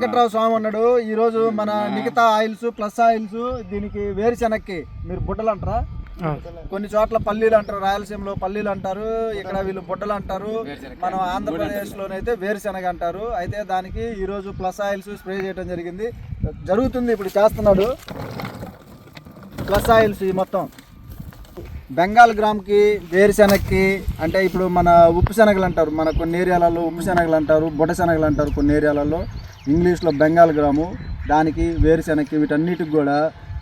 వెంకట్రావు స్వామి అన్నాడు ఈ రోజు మన మిగతా ఆయిల్స్ ప్లస్ ఆయిల్స్ దీనికి వేరుశెనక్కి మీరు బుడ్డలు అంటారా? కొన్ని చోట్ల పల్లీలు అంటారు రాయలసీమలో పల్లీలు అంటారు ఇక్కడ వీళ్ళు బుడ్డలు అంటారు. మనం ఆంధ్రప్రదేశ్ లోనైతే వేరుశెనగ అంటారు. అయితే దానికి ఈ రోజు ప్లస్ ఆయిల్స్ స్ప్రే చేయడం జరిగింది. జరుగుతుంది ఇప్పుడు చేస్తున్నాడు. ప్లస్ ఆయిల్స్ ఈ మొత్తం. బెంగాల్ గ్రామ్కి వేరుశెనగకి అంటే ఇప్పుడు మన ఉప్పు శనగలు అంటారు. మన కొన్ని ఏరియాలలో ఉప్పు శనగలు అంటారు బుడ్డ శనగలు అంటారు కొన్ని ఏరియాలలో. ఇంగ్లీష్లో బెంగాల్ గ్రాము దానికి వేరుశెనగకి వీటన్నిటికి కూడా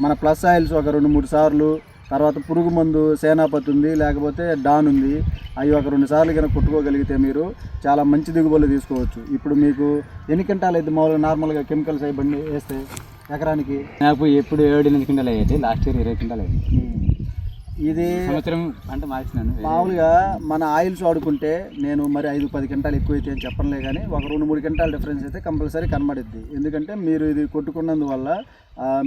మన ప్లస్ ఆయిల్స్ ఒక రెండు మూడు సార్లు తర్వాత పురుగు మందు సేనాపతి ఉంది లేకపోతే డాన్ ఉంది అవి ఒక రెండు సార్లు కనుక కొట్టుకోగలిగితే మీరు చాలా మంచి దిగుబడులు తీసుకోవచ్చు. ఇప్పుడు మీకు ఎన్ని క్వింటాలు అయితే మామూలుగా నార్మల్గా కెమికల్స్ అయి బండి వేస్తే ఎకరానికి? నాకు ఎప్పుడు ఏడు ఎనిమిది క్వింటాలు అయ్యేది లాస్ట్ ఇయర్ ఇరవై క్వింటాలు అయ్యింది. ఇది సంవత్సరం పంట మార్చినాను. మామూలుగా మన ఆయిల్స్ వాడుకుంటే నేను మరి ఐదు పది క్వింటాలు ఎక్కువ అయితే అని చెప్పనులే కానీ ఒక రెండు మూడు క్వింటాల్ డిఫరెన్స్ అయితే కంపల్సరీ కనబడుద్ది. ఎందుకంటే మీరు ఇది కొట్టుకున్నందువల్ల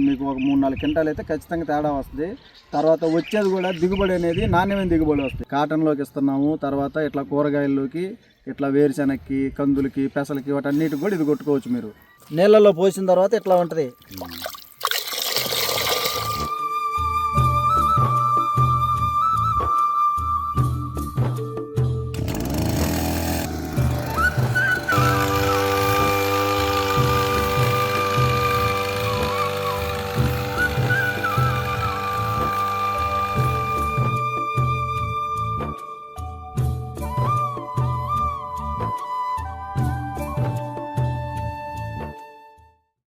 మీకు ఒక మూడు నాలుగు క్వింటాలు అయితే ఖచ్చితంగా తేడా వస్తుంది. తర్వాత వచ్చేది కూడా దిగుబడి అనేది నాణ్యమైన దిగుబడి వస్తుంది. కాటన్లోకి ఇస్తున్నాము తర్వాత ఇట్లా కూరగాయల్లోకి ఇట్లా వేరుశెనక్కి కందులకి పెసలకి వాటన్నిటికి కూడా ఇది కొట్టుకోవచ్చు మీరు. నీళ్ళల్లో పోసిన తర్వాత ఇట్లా ఉంటుంది.